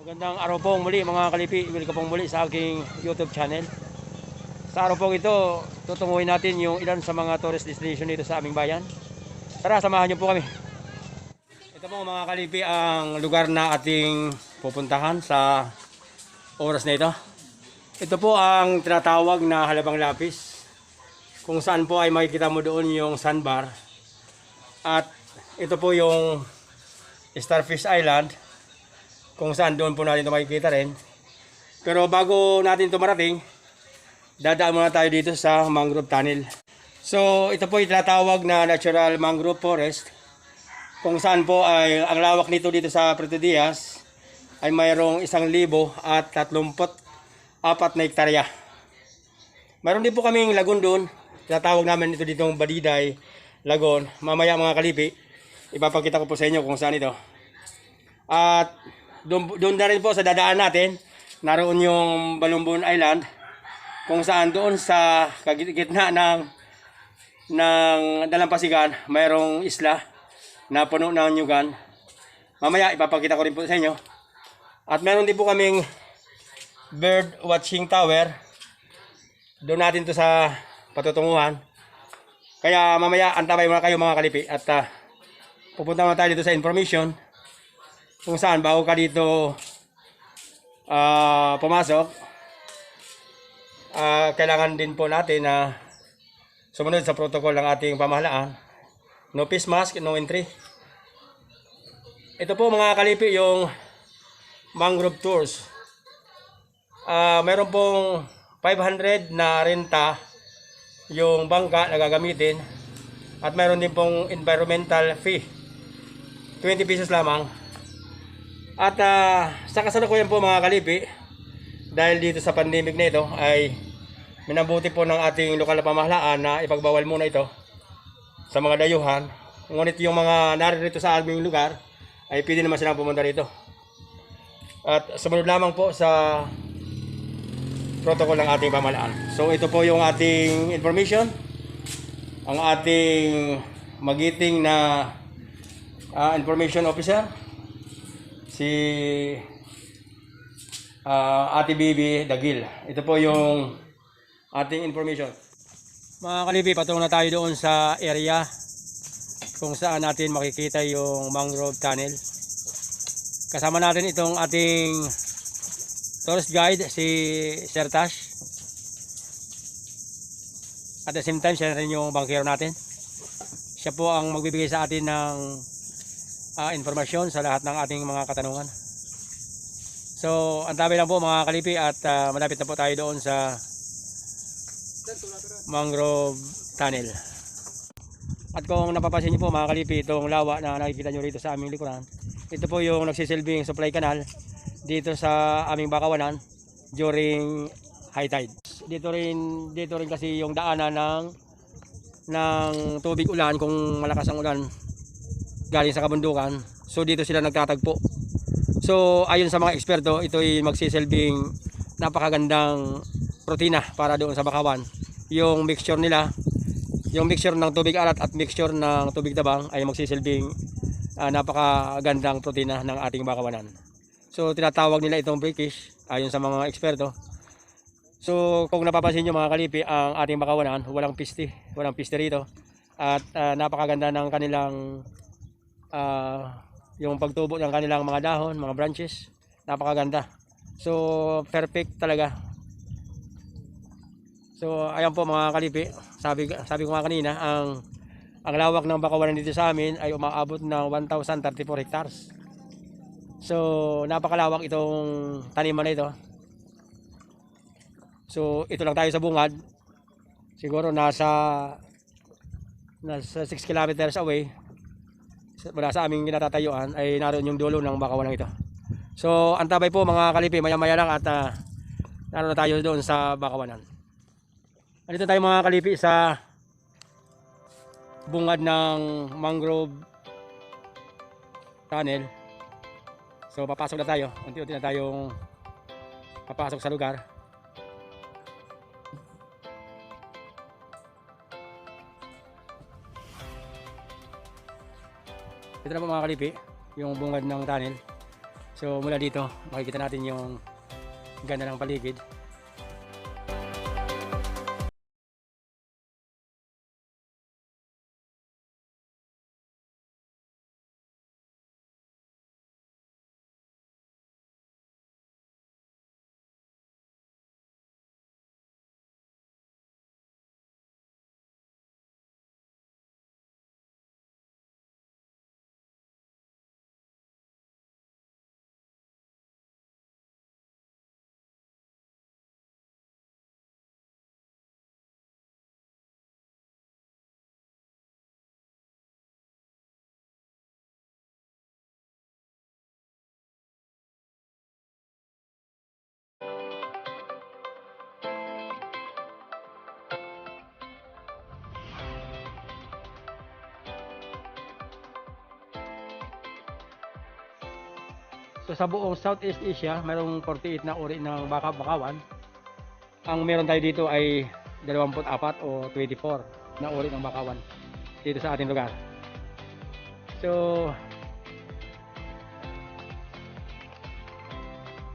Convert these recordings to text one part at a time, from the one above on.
Magandang araw po muli mga kalipi. Welcome pong muli sa aking YouTube channel. Sa araw pong ito, tutunguhin natin yung ilan sa mga tourist destination dito sa aming bayan. Tara, samahan niyo po kami. Ito po mga kalipi ang lugar na ating pupuntahan sa oras na ito. Ito po ang tinatawag na halabang lapis. Kung saan po ay makikita mo doon yung sandbar. At ito po yung Starfish Island kung saan doon po natin ito makikita rin. Pero bago natin ito marating, dadaan muna tayo dito sa mangrove tunnel. So ito po yung tinatawag na natural mangrove forest kung saan po ay ang lawak nito dito sa Puerto Diaz ay mayroong isang libo at tatlumpot apat na hektarya. Mayroon din po kaming lagun doon. Tinatawag namin ito ditong Badiday Lagon. Mamaya mga kalipi, ipapakita ko po sa inyo kung saan ito. At doon, doon na rin po sa dadaan natin, naroon yung Balumbon Island, kung saan doon sa kagitna ng ng dalampasigan, mayroong isla na puno ng nyugan. Mamaya ipapakita ko rin po sa inyo. At meron din po kaming bird watching tower. Doon natin to sa patutunguhan. Kaya mamaya antabay muna kayo mga kalipi at ah, pupunta muna tayo dito sa information kung saan bago ka dito ah, pumasok ah, kailangan din po natin na sumunod sa protocol ng ating pamahalaan. No face mask, no entry. Ito po mga kalipi yung mangrove tours. Ah, meron pong 500 na renta yung bangka na gagamitin at meron din pong environmental fee. 20 pesos lamang at ah, sa kasalukuyan po mga kalipi, dahil dito sa pandemic na ito ay minabuti po ng ating lokal na pamahalaan na ipagbawal muna ito sa mga dayuhan. Ngunit yung mga naririto sa aming lugar ay pwede naman silang pumunta rito. At sumunod lamang po sa protocol ng ating pamahalaan. So ito po yung ating information. Ang ating magiting na ah, information officer si ah, Ate Bibi Dagil. Ito po yung ating information. Mga kalipi, patungo na tayo doon sa area kung saan natin makikita yung mangrove tunnel. Kasama natin itong ating tourist guide, si Sir Tash. At the same time, siya rin yung bankero natin. Siya po ang magbibigay sa atin ng ah, informasyon sa lahat ng ating mga katanungan. So, ang tabi lang po mga kalipi at ah, malapit na po tayo doon sa mangrove tunnel. At kung napapansin niyo po mga kalipi, itong lawa na nakikita niyo rito sa aming likuran, ito po yung nagsisilbing supply canal dito sa aming bakawanan during high tide. Dito rin dito rin kasi yung daanan ng ng tubig ulan kung malakas ang ulan galing sa kabundukan. So dito sila nagtatagpo. So ayon sa mga eksperto, ito ay magsisilbing napakagandang protina para doon sa bakawan. Yung mixture nila, yung mixture ng tubig alat at mixture ng tubig tabang ay magsisilbing ah, napakagandang protina ng ating bakawanan. So tinatawag nila itong British ayon sa mga eksperto. So kung napapansin nyo mga kalipi, ang ating bakawanan, walang piste, walang piste rito. At ah, napakaganda ng kanilang ah, yung pagtubo ng kanilang mga dahon, mga branches. Napakaganda. So perfect talaga. So ayan po mga kalipi, sabi sabi ko nga kanina, ang ang lawak ng bakawanan dito sa amin ay umaabot ng 1034 hectares. So napakalawak itong taniman na ito. So ito lang tayo sa bungad. Siguro nasa nasa 6 kilometers away mula sa aming kinatatayuan ay naroon yung dulo ng bakawanan ito. So antabay po mga kalipi, maya-maya lang at uh, naroon na tayo doon sa bakawanan. Andito tayo mga kalipi sa bungad ng mangrove tunnel. So papasok na tayo. Unti-unti na tayong papasok sa lugar. Ito na po mga kalipi, yung bungad ng tunnel. So mula dito, makikita natin yung ganda ng paligid. So sa buong Southeast Asia, mayroong 48 na uri ng baka bakawan. Ang meron tayo dito ay 24 o 24 na uri ng bakawan dito sa ating lugar. So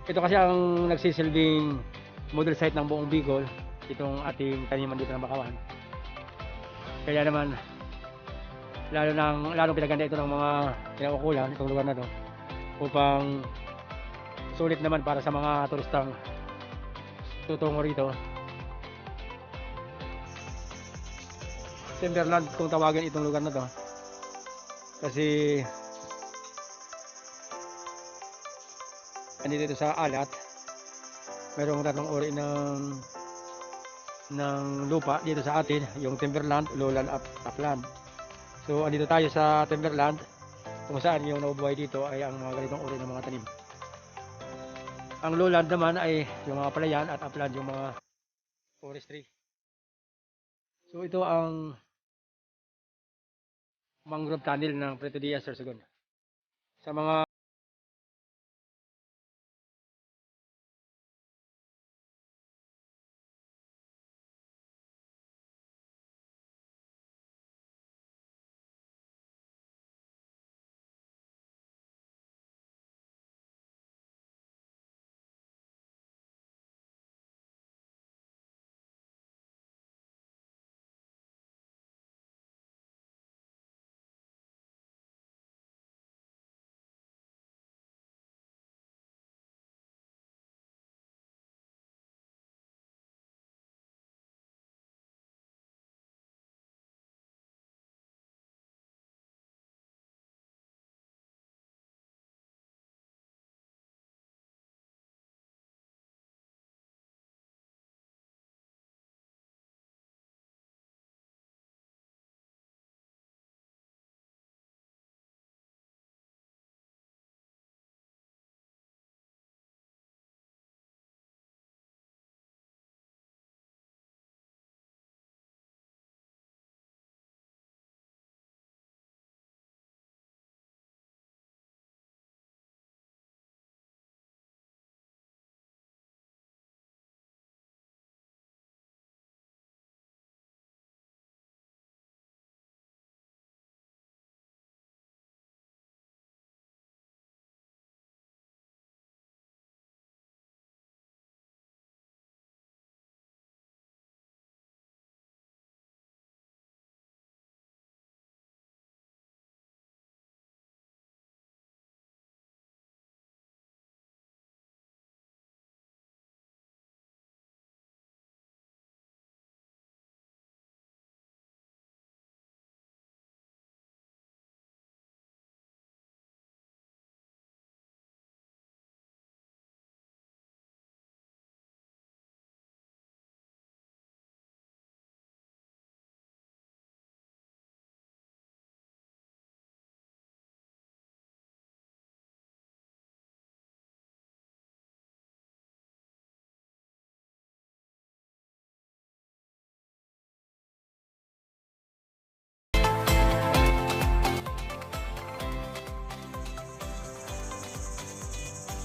ito kasi ang nagsisilbing model site ng buong Bicol, itong ating taniman dito ng bakawan. Kaya naman lalo nang lalo pinaganda ito ng mga kinaukulan itong lugar na to upang sulit naman para sa mga turistang tutungo rito. Timberland kung tawagin itong lugar na to. Kasi andito ito sa alat. Merong tatlong uri ng ng lupa dito sa atin, yung timberland, lowland, up, upland. So andito tayo sa timberland kung saan yung nabubuhay dito ay ang mga ganitong uri ng mga tanim. Ang lowland naman ay yung mga palayan at upland yung mga forestry. So ito ang mangrove tunnel ng Preto Diaz Sorsogon. Sa mga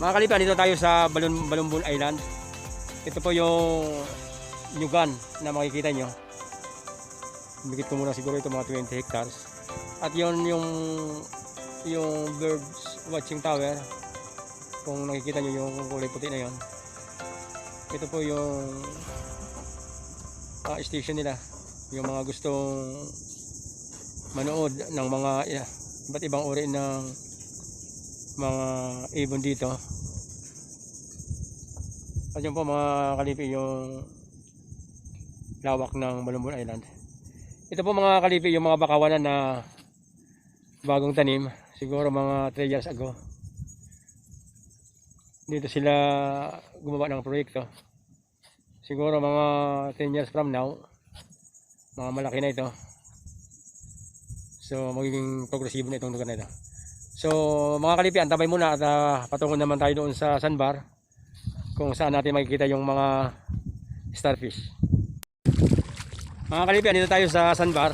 Mga kalipa, dito tayo sa Balon, Balumbon Island. Ito po yung nyugan na makikita nyo. Bigit ko muna siguro ito mga 20 hectares. At yon yung yung birds watching tower kung nakikita nyo yung kulay puti na yon ito po yung ah, station nila yung mga gustong manood ng mga iba't ibang uri ng mga ibon dito. At yun po mga kalipi yung lawak ng Malumbon Island. Ito po mga kalipi yung mga bakawanan na bagong tanim. Siguro mga 3 years ago. Dito sila gumawa ng proyekto. Siguro mga 10 years from now mga malaki na ito. So magiging progresibo na itong lugar na ito so mga kalipi antabay muna at uh, patungo naman tayo doon sa sandbar kung saan natin makikita yung mga starfish. Mga kalipi andito tayo sa sandbar.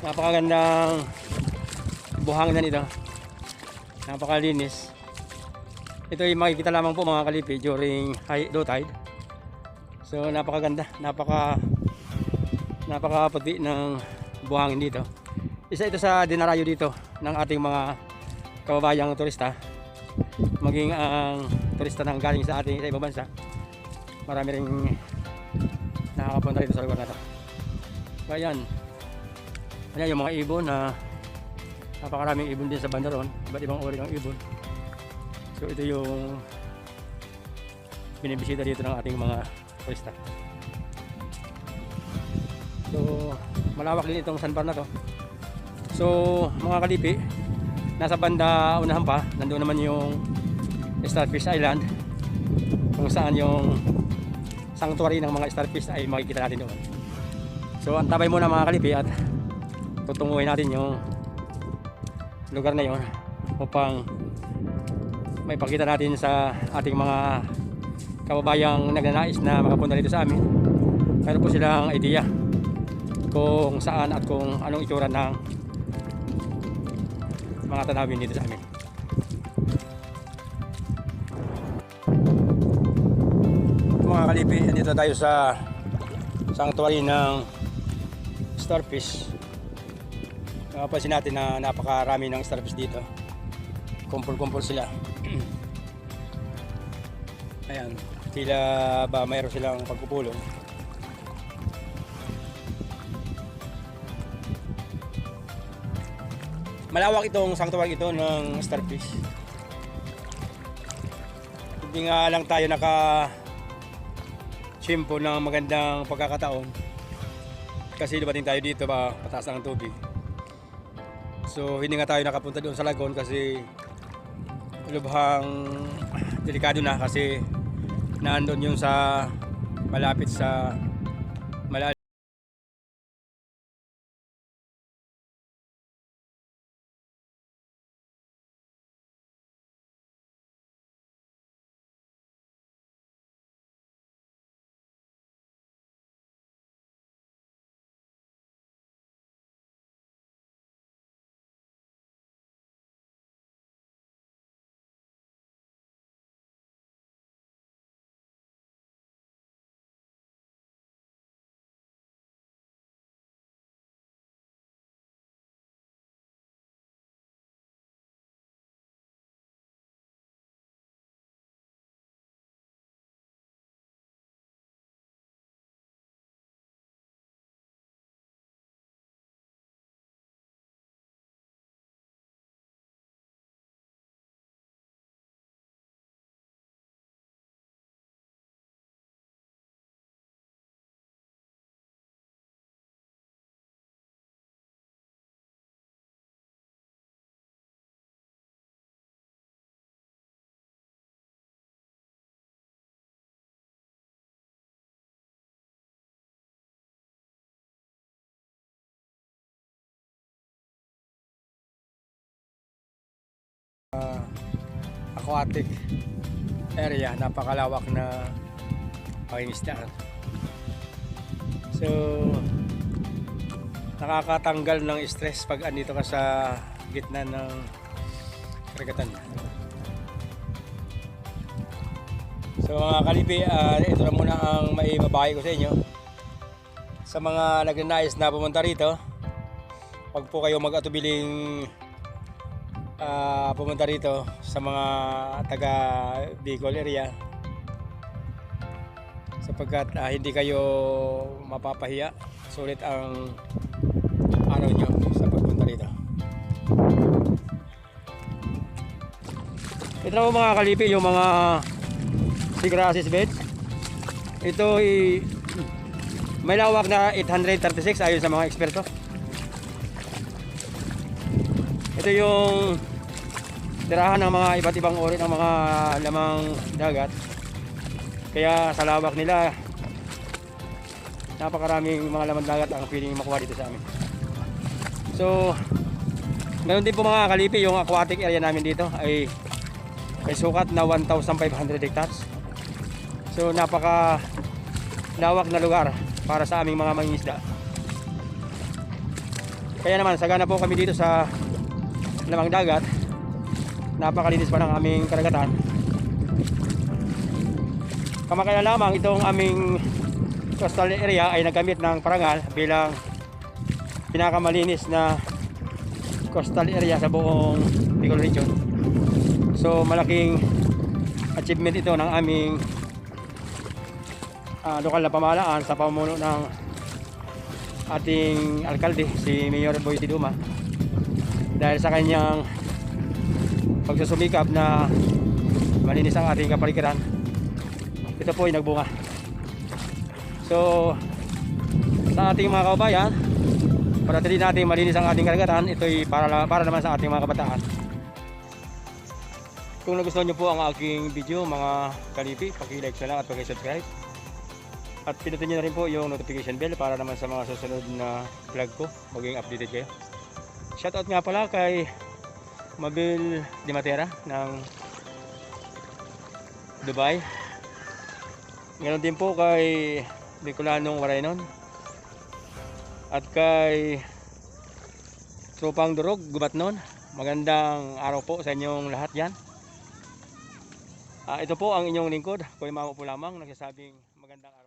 Napakagandang buhanginan ito napakalinis. Ito yung makikita lamang po mga kalipi during high low tide. So napakaganda napaka napakaputi ng buhangin dito isa ito sa dinarayo dito ng ating mga kababayang turista. Maging ang turista nang galing sa ating sa ibang bansa. Marami ring nakakapunta dito sa lugar na to. Kaya yan Ayan yung mga ibon na napakaraming ibon din sa bandaron iba't ibang uri ng ibon. So ito yung binibisita dito ng ating mga turista. So malawak din itong sandbar na to so mga kalipi nasa banda unahan pa nandoon naman yung Starfish Island kung saan yung sanctuary ng mga starfish ay makikita natin doon. So antabay muna mga kalipi at tutunguhin natin yung lugar na yon upang may pakita natin sa ating mga kababayang nagnanais na makapunta dito sa amin. Meron po silang idea kung saan at kung anong itsura ng mga tanawin dito sa amin mga kalipi dito tayo sa sanctuary ng starfish Napapansin natin na napakarami ng starfish dito. Kumpul-kumpul sila. Ayan. Tila ba mayroon silang pagpupulong. Malawak itong sanctuary ito ng starfish. Hindi nga lang tayo naka chimpo ng magandang pagkakataon kasi dumating tayo dito ba pataas ng tubig So hindi nga tayo nakapunta doon sa lagon kasi lubhang delikado na kasi naandun yung sa malapit sa aquatic area. Napakalawak na pangingisdaan so nakakatanggal ng stress pag andito ka sa gitna ng karagatan so mga kalipi ah, ito na muna ang maibabahay ko sa inyo. Sa mga nagnanais na pumunta rito pag po kayo mag-atubiling ah, pumunta rito sa mga taga Bicol area. Sapagkat ah, hindi kayo mapapahiya sulit ang araw nyo sa pagpunta rito. Ito na mga kalipi yung mga Tigra assist bed. Ito ay may lawak na 836 ayon sa mga eksperto ito yung tirahan ng mga iba't ibang uri ng mga lamang dagat. Kaya sa lawak nila napakaraming mga laman dagat ang pwedeng makuha dito sa amin. So ganoon din po mga kalipi yung aquatic area namin dito ay may sukat na 1,500 hectares. So napaka lawak na lugar para sa aming mga mangingisda. Kaya naman sagana po kami dito sa lamang dagat. Napakalinis pa ng aming karagatan. Kamakaya lamang itong aming coastal area ay nagamit ng parangal bilang pinakamalinis na coastal area sa buong Bicol region. So malaking achievement ito ng aming ah, lokal na pamahalaan sa pamuno ng ating alkalde si Mayor Boy Tiduma dahil sa kanyang pagsusumikap na malinis ang ating kapaligiran. Ito po ay nagbunga. So sa ating mga kababayan para din natin malinis ang ating karagatan ito ay para, para naman sa ating mga kabataan. Kung nagustuhan nyo po ang aking video mga kalipi paki-like na lang at paki-subscribe. At pinutin nyo na rin po yung notification bell para naman sa mga susunod na vlog ko maging updated kayo Shoutout nga pala kay Mabil Di Matera ng Dubai. Ngayon din po kay Bicolanong Waraynon. At kay Tropang Durog, Gubatnon. Magandang araw po sa inyong lahat yan. Ah, ito po ang inyong lingkod. Kuya Mamo po lamang nagsasabing magandang araw.